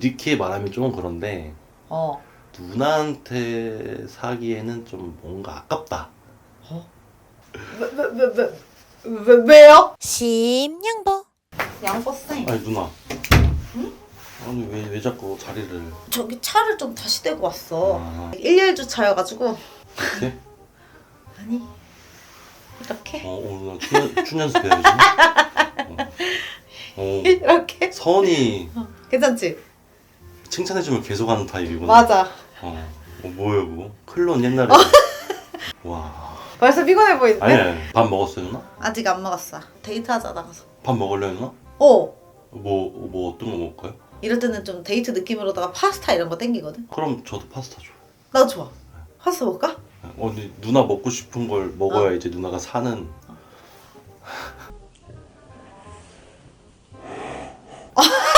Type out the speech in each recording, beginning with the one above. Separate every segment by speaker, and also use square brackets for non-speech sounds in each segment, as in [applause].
Speaker 1: 이렇게 말하면 좀 그런데
Speaker 2: 어.
Speaker 1: 누나한테 사기에는 좀 뭔가 아깝다.
Speaker 2: 왜, 왜, 왜, 왜, 왜, 왜요?
Speaker 3: 심양보
Speaker 2: 양보 쌤.
Speaker 1: 아니 누나. 아니 왜 왜 자꾸 자리를
Speaker 2: 저기 차를 좀 다시 대고 왔어.
Speaker 1: 아,
Speaker 2: 119 차여가지고.
Speaker 1: 이렇게?
Speaker 2: 아니. 이렇게?
Speaker 1: 어 오늘 춘연 춘연습해야지. 어. 어.
Speaker 2: 이렇게?
Speaker 1: 선이
Speaker 2: 괜찮지?
Speaker 1: 칭찬해주면 계속하는 타입이구나.
Speaker 2: 맞아.
Speaker 1: 어, 어 뭐야 그거? 클론 옛날에. [laughs] 와.
Speaker 2: 벌써 피곤해 보이는데?
Speaker 1: 아니 아니. 밥 먹었어요 누나?
Speaker 2: 아직 안 먹었어. 데이트하자 나가서.
Speaker 1: 밥 먹을래요 누나?
Speaker 2: 어.
Speaker 1: 뭐, 뭐 어떤 거 먹을까요?
Speaker 2: 이럴 때는 좀 데이트 느낌으로다가 파스타 이런 거 땡기거든.
Speaker 1: 그럼 저도 파스타 줘.
Speaker 2: 나도 좋아. 파스타 먹을까?
Speaker 1: 어, 근데 누나 먹고 싶은 걸 먹어야 이제 누나가 사는. [laughs]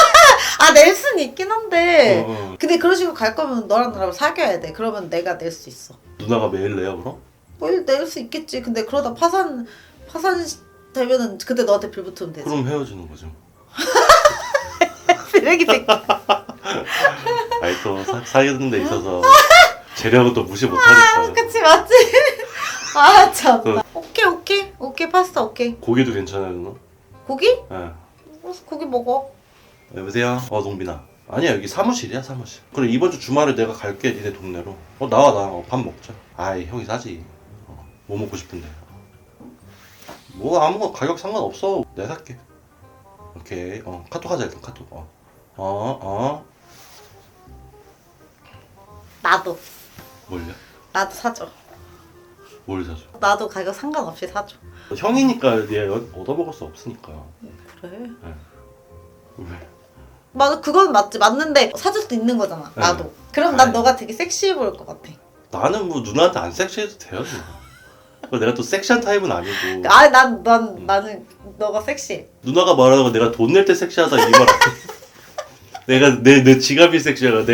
Speaker 2: 아낼 수는 있긴 한데.
Speaker 1: 어, 어.
Speaker 2: 근데 그런 식으로 갈 거면 너랑 나랑 사귀어야 돼. 그러면 내가 낼 수 있어.
Speaker 1: 누나가 매일 내요 그럼?
Speaker 2: 뭐낼수 있겠지. 근데 그러다 파산 파산 되면은 그때 너한테 빌 붙으면 되지.
Speaker 1: 그럼 헤어지는 거죠. [laughs]
Speaker 2: 쓰레기 새끼. [laughs]
Speaker 1: 아니 또 사, 사귀는 데 있어서 재력은 또 무시 못하니까.
Speaker 2: 그치 맞지? [laughs] 아
Speaker 1: 그-
Speaker 2: 참나. 오케이 오케이 오케이 파스타 오케이.
Speaker 1: 고기도 괜찮아요 누나?
Speaker 2: 고기?
Speaker 1: 예.
Speaker 2: 어, 고기 먹어.
Speaker 1: 여보세요? 어 동빈아. 아니야 여기 사무실이야 사무실. 그래 이번 주 주말에 내가 갈게 니네 동네로. 어 나와 나와 어, 밥 먹자. 아이 형이 사지. 어, 뭐 먹고 싶은데. 뭐 아무거 가격 상관없어. 내가 살게. 오케이. 어 카톡 하자 일단 카톡. 어. 어 어.
Speaker 2: 나도
Speaker 1: 뭘요?
Speaker 2: 나도 사줘.
Speaker 1: 뭘 사줘?
Speaker 2: 나도 가격 상관없이 사줘.
Speaker 1: 형이니까 얘 얻어먹을 수 없으니까.
Speaker 2: 그래.
Speaker 1: 왜?
Speaker 2: 맞아 그건 맞지 맞는데 사줄 수도 있는 거잖아.
Speaker 1: 네.
Speaker 2: 나도. 그럼 난
Speaker 1: 아이.
Speaker 2: 너가 되게 섹시해 보일 것 같아.
Speaker 1: 나는 뭐 누나한테 안 섹시해도 돼요. 누나. 내가 또 섹시한 타입은 아니고.
Speaker 2: 아니 난난
Speaker 1: 음.
Speaker 2: 나는 너가 섹시해.
Speaker 1: 누나가 말하는 거 내가 돈 낼 때 섹시하다 이 말. 내가 내 내 지갑이 섹시하다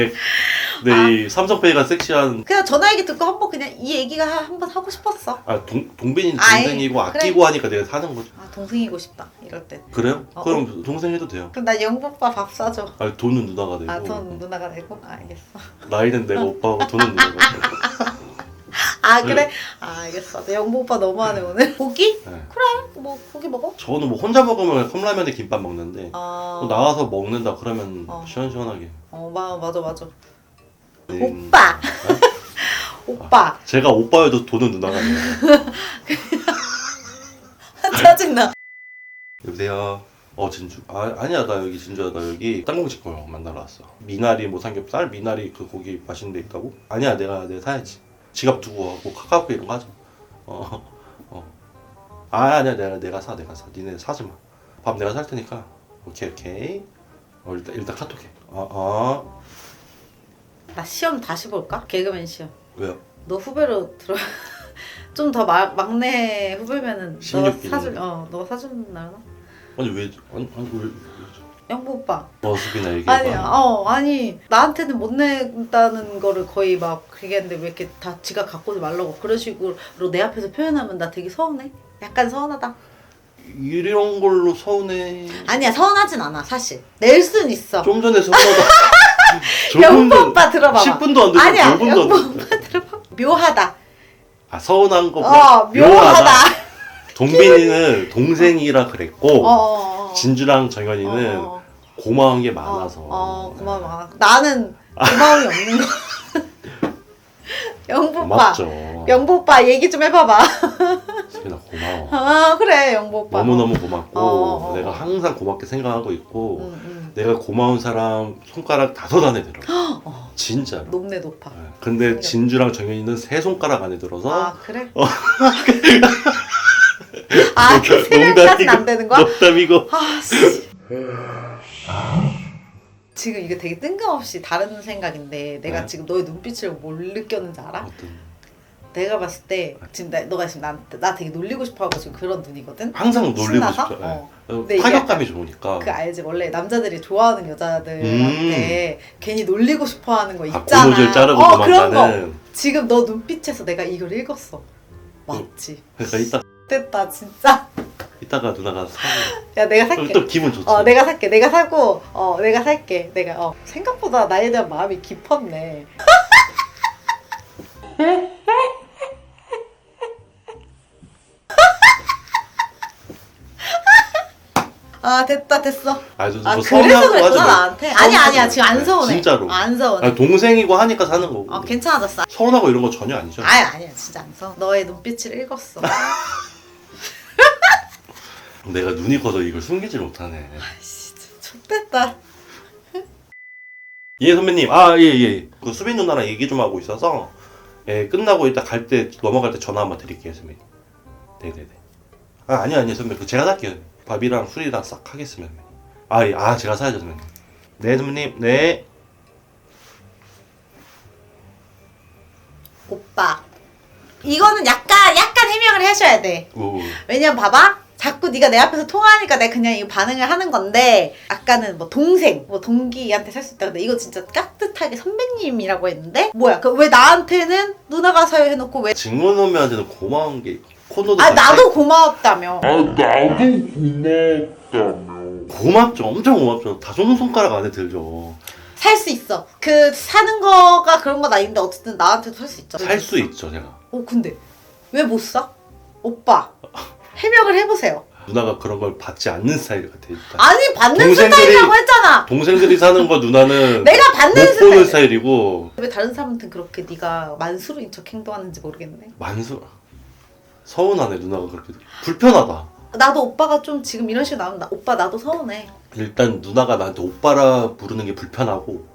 Speaker 2: 아.
Speaker 1: 내내이 삼성페이가 섹시한.
Speaker 2: 그냥 전화 얘기 듣고 한번 그냥 이 얘기가 한번 하고 싶었어.
Speaker 1: 아 동 동빈이
Speaker 2: 아이,
Speaker 1: 동생이고
Speaker 2: 그래.
Speaker 1: 아끼고 하니까 내가 사는 거죠.
Speaker 2: 아 동생이고 싶다 이럴 때.
Speaker 1: 그래요?
Speaker 2: 어,
Speaker 1: 그럼 동생 해도 돼요.
Speaker 2: 그럼 나 영부 오빠 밥 사줘.
Speaker 1: 아 돈은 누나가 내고
Speaker 2: 아돈 누나가 내고 아, 알겠어.
Speaker 1: 나이는 내가 오빠하고 돈은 누나가. [laughs]
Speaker 2: 아 그래? 아 알겠어. 내 영부 오빠 너무하네 오늘. 고기?
Speaker 1: 네.
Speaker 2: 뭐 고기 먹어?
Speaker 1: 저는 뭐 혼자 먹으면 컵라면에 김밥 먹는데
Speaker 2: 아.
Speaker 1: 또 나가서 먹는다 그러면
Speaker 2: 어.
Speaker 1: 시원시원하게.
Speaker 2: 어 마, 맞아 맞아.
Speaker 1: 음,
Speaker 2: 오빠.
Speaker 1: 네?
Speaker 2: 오빠.
Speaker 1: 제가 오빠여도 돈은 누나가 내요. [laughs]
Speaker 2: 짜증나.
Speaker 1: 여보세요. 어 진주. 아 아니야 나 여기 진주야 나 여기 땅콩집 거 만나러 왔어. 미나리 뭐 삼겹살 미나리 그 고기 맛있는 데 있다고? 아니야 내가 내가 사야지. 지갑 두고 하고 카카오페이 이런 거 하자. 어 어. 아 아니야 내가 내가 사 내가 사. 니네 사지 마. 밥 내가 살 테니까. 오케이 오케이. 어 일단 일단 카톡해. 어 어.
Speaker 2: 나 시험 다시 볼까? 개그맨 시험.
Speaker 1: 왜요?
Speaker 2: 너 후배로 들어. [laughs] 좀 더 막내 후배면은 너가
Speaker 1: 16 기는.
Speaker 2: 사줄 어 너가 사준다나?
Speaker 1: 아니 왜 아니 아니 왜, 왜
Speaker 2: 영부 오빠.
Speaker 1: 머습이나 얘기해봐.
Speaker 2: 아니 어 아니 나한테는 못 낸다는 거를 거의 막 얘기했는데 왜 이렇게 다 지가 갖고 오지 말라고 그런 식으로 내 앞에서 표현하면 나 되게 서운해. 약간 서운하다.
Speaker 1: 이런 걸로 서운해.
Speaker 2: 아니야 서운하진 않아 사실. 낼 순 있어.
Speaker 1: 좀 전에 서운하다. [laughs]
Speaker 2: 영부 오빠 들어봐봐.
Speaker 1: 10분도 안 됐어.
Speaker 2: 아니야
Speaker 1: 5분도
Speaker 2: 영부
Speaker 1: 안 됐어.
Speaker 2: 오빠 들어봐. 묘하다.
Speaker 1: 아 서운한 거
Speaker 2: 어 묘하다. [laughs]
Speaker 1: 동빈이는 동생이라 그랬고
Speaker 2: 어, 어, 어.
Speaker 1: 진주랑 정현이는
Speaker 2: 어, 어.
Speaker 1: 고마운 게 많아서
Speaker 2: 어, 어 고마워 많아. 나는 고마움이 없는 거. [laughs] [laughs] 영부 오빠.
Speaker 1: 고맙죠.
Speaker 2: 영부 오빠 얘기 좀 해봐봐.
Speaker 1: 수빈아 고마워.
Speaker 2: 아 그래 영부 오빠.
Speaker 1: 너무 너무 고맙고
Speaker 2: 어, 어, 어.
Speaker 1: 내가 항상 고맙게 생각하고 있고
Speaker 2: 응, 응.
Speaker 1: 내가 고마운 사람 손가락 다섯 안에 들어.
Speaker 2: 어.
Speaker 1: 진짜로.
Speaker 2: 높네 높아.
Speaker 1: 네. 근데 진주랑 정현이는 세 손가락 안에 들어서
Speaker 2: 아 그래? 아, 그 생각까지는 안 되는 거야?
Speaker 1: 농담이고
Speaker 2: 아, 씨. 지금 이게 되게 뜬금없이 다른 생각인데 내가
Speaker 1: 네.
Speaker 2: 지금 너의 눈빛을 뭘 느꼈는지 알아?
Speaker 1: 어떤
Speaker 2: 내가 봤을 때 지금 나, 너가 지금 나한테 나 되게 놀리고 싶어하고 지금 그런 눈이거든?
Speaker 1: 항상 놀리고? 싶죠.
Speaker 2: 어.
Speaker 1: 네.
Speaker 2: 근데
Speaker 1: 타격감이 좋으니까.
Speaker 2: 그 알지 원래 남자들이 좋아하는 여자들한테 괜히 놀리고 싶어하는 거
Speaker 1: 음. 아,
Speaker 2: 있잖아.
Speaker 1: 고무줄 자르고
Speaker 2: 어 그런 거.
Speaker 1: 도망가는.
Speaker 2: 지금 너 눈빛에서 내가 이걸 읽었어. 맞지?
Speaker 1: 그러니까 이따
Speaker 2: 됐다 진짜.
Speaker 1: 이따가 누나가 사.
Speaker 2: 야 내가 살게
Speaker 1: 또 기분 좋지.
Speaker 2: 어 내가 살게 내가 사고 어 내가 살게 내가 어 생각보다 나에 대한 마음이 깊었네 [laughs] 아 됐다 됐어.
Speaker 1: 아니, 저, 아뭐
Speaker 2: 그래서
Speaker 1: 마.
Speaker 2: 나한테? 아니 아니야 지금 안
Speaker 1: 네,
Speaker 2: 서운해.
Speaker 1: 진짜로.
Speaker 2: 안 서운해.
Speaker 1: 아니, 동생이고 하니까 사는 거고.
Speaker 2: 어 괜찮아졌어.
Speaker 1: 서운하고 이런 거 전혀 아니죠.
Speaker 2: 아니 아니야 진짜 안 서운 너의 눈빛을 읽었어. [laughs]
Speaker 1: 내가 눈이 커서 이걸 숨기질 못하네.
Speaker 2: 좋됐다. [laughs]
Speaker 1: 예 선배님. 아 예 예. 그 수빈 누나랑 얘기 좀 하고 있어서 예 끝나고 이따 갈 때 넘어갈 때 전화 한번 드릴게요 선배님. 네네네. 아 아니 아니 선배님. 그 제가 살게요 밥이랑 술이랑 싹 하겠습니다 아아 아, 제가 사야죠 선배님 네 선배님. 네.
Speaker 2: 오빠. 이거는 약간 약간 해명을 하셔야 돼.
Speaker 1: 오.
Speaker 2: 왜냐면 봐봐. 자꾸 네가 내 앞에서 통화하니까 내가 그냥 이 반응을 하는 건데 아까는 뭐 동생 뭐 동기한테 살 수 있다 근데 이거 진짜 깍듯하게 선배님이라고 했는데? 뭐야? 그 왜 나한테는 누나가 사요 해놓고 왜
Speaker 1: 직원 선배한테는 고마운 게코 너도
Speaker 2: 아 나도 고마웠다며.
Speaker 3: 아 나도 고마웠다며.
Speaker 1: 고맙죠. 엄청 고맙죠. 다섯 손가락 안에 들죠.
Speaker 2: 살 수 있어. 그 사는 거가 그런 건 아닌데 어쨌든 나한테도 살 수 있죠.
Speaker 1: 살수 있죠 제가.
Speaker 2: 어 근데 왜 못 사? 오빠 해명을 해보세요.
Speaker 1: 누나가 그런 걸 받지 않는 스타일 같아 일단.
Speaker 2: 아니 받는
Speaker 1: 동생들이-
Speaker 2: 스타일이라고 했잖아.
Speaker 1: 동생들이 사는 거 누나는 [laughs]
Speaker 2: 내가 받는
Speaker 1: 못 보는
Speaker 2: 스타일.
Speaker 1: 스타일이고.
Speaker 2: 왜 다른 사람한테는 그렇게 네가 만수르인 척 행동하는지 모르겠네.
Speaker 1: 만수 서운하네 누나가 그렇게. 불편하다.
Speaker 2: 나도 오빠가 좀 지금 이런 식으로 나오면 나, 오빠 나도 서운해.
Speaker 1: 일단 누나가 나한테 오빠라 부르는 게 불편하고.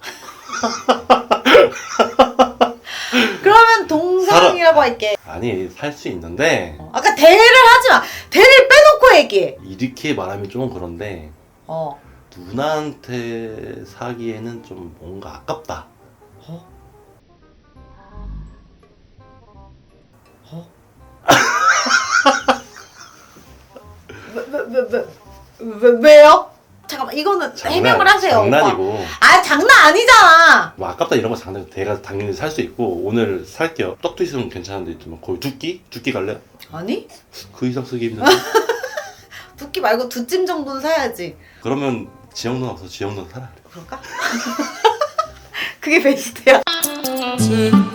Speaker 2: 그러면 동상이라고 할게.
Speaker 1: 아니 살 수 있는데.
Speaker 2: 어, 아까 대를 하지 마. 대를 빼놓고 얘기해
Speaker 1: 이렇게 말하면 좀 그런데.
Speaker 2: 어.
Speaker 1: 누나한테 사기에는 좀 뭔가 아깝다
Speaker 2: 왜, 왜, 왜요? 잠깐만 이거는 장난- 해명을 하세요.
Speaker 1: 장난이고.
Speaker 2: 아 장난 아니잖아.
Speaker 1: 뭐 아깝다 이런 거 장난 대가 당연히 살 수 있고 오늘 살게요 떡도 있으면 괜찮은데 좀 뭐 거의 두끼? 두끼 갈래?
Speaker 2: 아니
Speaker 1: 그 이상 쓰기 힘든데 [laughs]
Speaker 2: 두끼 말고 두 찜 정도는 사야지.
Speaker 1: 그러면 지영 누나 없어 지영 누나 살아
Speaker 2: 그럴까? [laughs] 그게 베스트야.
Speaker 3: 음.